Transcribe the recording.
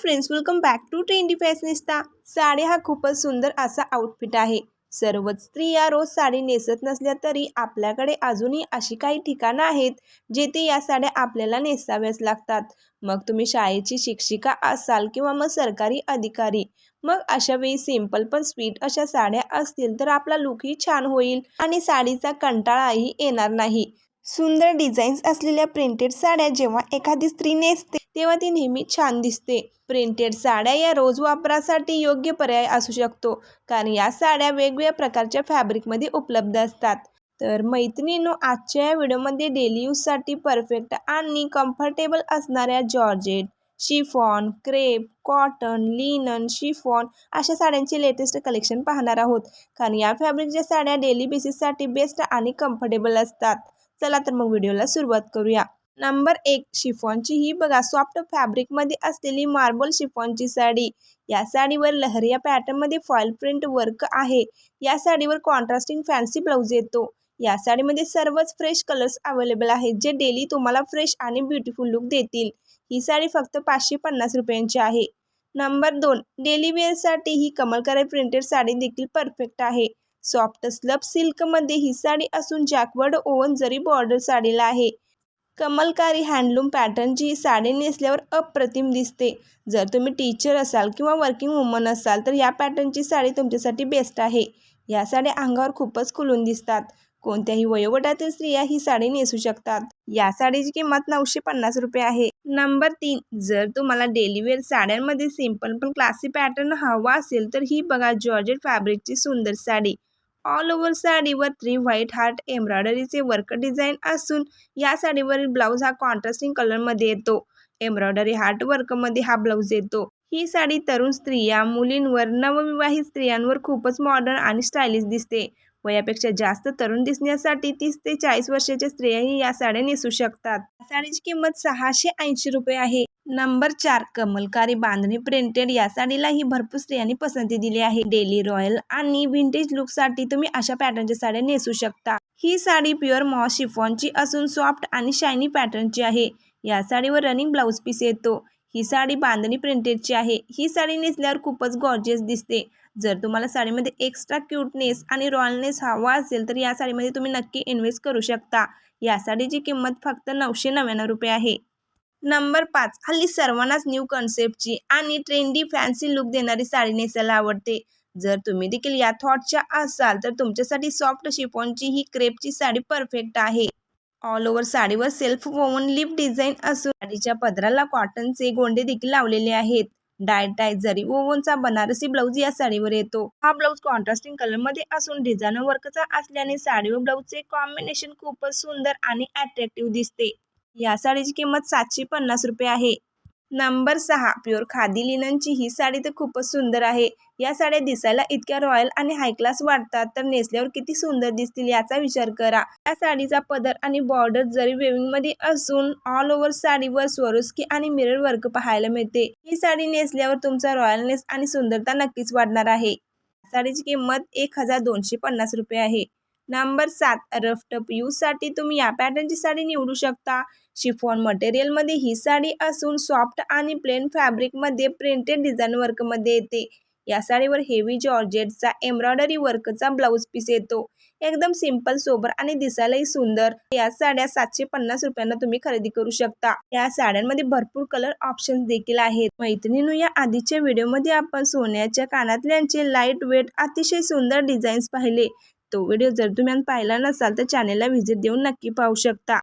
Friends welcome back to trendy fashionista sari हा खूपच सुंदर असा आउटफिट आहे. सर्वच स्त्रिया रोज साडी नेसत नसल्या तरी आपल्याकडे अजूनही अशी काही ठिकाणं आहेत जेथे या साड्या आपल्याला नेसाव्याच लागतात. मग तुम्ही शाळेची शिक्षिका असाल किंवा मग सरकारी अधिकारी मग अशा वेळी सिंपल पण स्वीट अशा साड्या असतील तर आपला लुकही छान होईल आणि साडीचा कंटाळाही येणार नाही. सुंदर डिझाईन्स असलेल्या प्रिंटेड साड्या जेव्हा एखादी स्त्री नेसते तेव्हा ती नेहमी छान दिसते. प्रिंटेड साड्या या रोज वापरासाठी योग्य पर्याय असू शकतो कारण या साड्या वेगवेगळ्या प्रकारच्या फॅब्रिकमध्ये उपलब्ध असतात. तर मैत्रिणींनो आजच्या या व्हिडिओमध्ये डेली यूजसाठी परफेक्ट आणि कम्फर्टेबल असणाऱ्या georgette chiffon crepe cotton linen chiffon अशा साड्यांचे लेटेस्ट कलेक्शन पाहणार आहोत. कारण या फॅब्रिकच्या साड्या डेली बेसिससाठी बेस्ट आणि कम्फर्टेबल असतात. चला तर मग व्हिडिओला सुरुवात करूया. नंबर एक शिफॉनची ही बघा सॉफ्ट फॅब्रिकमध्ये असलेली मार्बल शिफॉनची साडी. या साडीवर लहरिया पॅटर्नमध्ये फॉईल प्रिंट वर्क आहे. या साडीवर कॉन्ट्रास्टिंग फॅन्सी ब्लाऊज येतो. या साडीमध्ये सर्वच फ्रेश कलर्स अवेलेबल आहेत जे डेली तुम्हाला फ्रेश आणि ब्युटिफुल लुक देतील. ही साडी फक्त पाचशे पन्नास रुपयांची आहे. नंबर दोन डेली वेअरसाठी ही कमलकारी प्रिंटेड साडी देखील परफेक्ट आहे. सॉफ्ट स्लब सिल्कमध्ये ही साडी असून जॅकवर्ड ओवन जरी बॉर्डर साडीला आहे. कमलकारी हँडलूम पॅटर्नची ही साडी नेसल्यावर अप्रतिम दिसते. जर तुम्ही टीचर असाल किंवा वर्किंग वुमन असाल तर या पॅटर्नची साडी तुमच्यासाठी बेस्ट आहे. या साड्या अंगावर खूपच खुलून दिसतात. कोणत्याही वयोगटातील स्त्रिया ही साडी नेसू शकतात. या साडीची किंमत नऊशे पन्नास रुपये आहे. नंबर तीन जर तुम्हाला डेलिवेअर साड्यांमध्ये सिंपल पण क्लासी पॅटर्न हवा असेल तर ही बघा जॉर्जेट फॅब्रिकची सुंदर साडी. ऑल ओव्हर साडीवर थ्री व्हाईट हार्ट एम्ब्रॉयडरीचे वर्क डिझाईन असून या साडीवरील ब्लाऊज हा कॉन्ट्रास्टिंग कलरमध्ये येतो. एम्ब्रॉयडरी हार्ट वर्कमध्ये हा ब्लाऊज येतो. ही साडी तरुण स्त्रिया मुलींवर नवविवाहित स्त्रियांवर खूपच मॉडर्न आणि स्टायलिश दिसते. वयापेक्षा जास्त तरुण दिसण्यासाठी तीस ते चाळीस वर्षाच्या स्त्रियाही या साड्या नेसू शकतात. साडीची किंमत सहाशे ऐंशी रुपये आहे. नंबर चार कमलकारी बांधणी प्रिंटेड या साडीला ही भरपूर स्त्रियांनी पसंती दिली आहे. डेली रॉयल आणि विंटेज लुकसाठी तुम्ही अशा पॅटर्नच्या साड्या नेसू शकता. ही साडी प्युअर मॉ शिफॉनची असून सॉफ्ट आणि शायनी पॅटर्नची आहे. या साडीवर रनिंग ब्लाऊज पीस येतो. ही साडी बांधणी प्रिंटेडची आहे. ही साडी नेसल्यावर खूपच गॉर्जियस दिसते. जर तुम्हाला साडीमध्ये एक्स्ट्रा क्यूटनेस आणि रॉयलनेस हवा असेल तर या साडीमध्ये तुम्ही नक्की इन्व्हेस्ट करू शकता. या साडीची किंमत फक्त नऊशे नव्याण्णव रुपये आहे. नंबर पाच. हल्ली सर्वांनाच न्यू कन्सेप्टची आणि ट्रेंडी फॅन्सी लुक देणारी साडी नेसायला आवडते. जर तुम्ही देखील या थॉटच्या असाल तर तुमच्यासाठी सॉफ्ट शिफॉनची ही क्रेपची साडी परफेक्ट आहे. ऑल ओव्हर साडीवर सेल्फ वोवन लिप डिझाईन असून साडीच्या पदराला कॉटनचे गोंडे देखील लावलेले आहेत. डाय टाय जरी ओवनचा बनारसी ब्लाऊज या साडीवर येतो. हा ब्लाऊज कॉन्ट्रास्टिंग कलरमध्ये असून डिझाईन वर्कचा असल्याने साडी व ब्लाऊजचे कॉम्बिनेशन खूपच सुंदर आणि अट्रॅक्टिव्ह दिसते. या साडीची किंमत सातशे पन्नास रुपये आहे. नंबर सहा प्युअर खादी लिननची ही साडी तर खूपच सुंदर आहे. या साड्या दिसायला इतक्या रॉयल आणि हाय क्लास वाटतात तर नेसल्यावर किती सुंदर दिसतील याचा विचार करा. या साडीचा पदर आणि बॉर्डर जरी वेविंगमध्ये असून ऑल ओव्हर साडीवर स्वरुस्की आणि मिरर वर्क पाहायला मिळते. ही साडी नेसल्यावर तुमचा रॉयलनेस आणि सुंदरता नक्कीच वाढणार आहे. साडीची किंमत एक हजार दोनशे पन्नास रुपये आहे. नंबर सात रफ टप यूजसाठी तुम्ही या पॅटर्नची साडी निवडू शकता. शिफॉन मटेरियलमध्ये ही साडी असून सॉफ्ट आणि प्लेन फॅब्रिकमध्ये प्रिंटेड डिझाईन वर्कमध्ये येते. या साडीवर हेवी जॉर्जेटचा एम्ब्रॉयडरी वर्कचा ब्लाऊज पीस येतो. एकदम सिंपल सोबर आणि दिसायलाही सुंदर. या साड्या सातशे पन्नास रुपयांना तुम्ही खरेदी करू शकता. या साड्यांमध्ये भरपूर कलर ऑप्शन्स देखील आहेत. मैत्रिणींनो या आधीच्या व्हिडिओमध्ये आपण सोन्याच्या कानातल्यांचे लाइट वेट अतिशय सुंदर डिझाईन्स पाहिले. तो व्हिडिओ जर तुम्ही पाहिला नसाल तर चॅनेलला व्हिजिट देऊन नक्की पाहू शकता.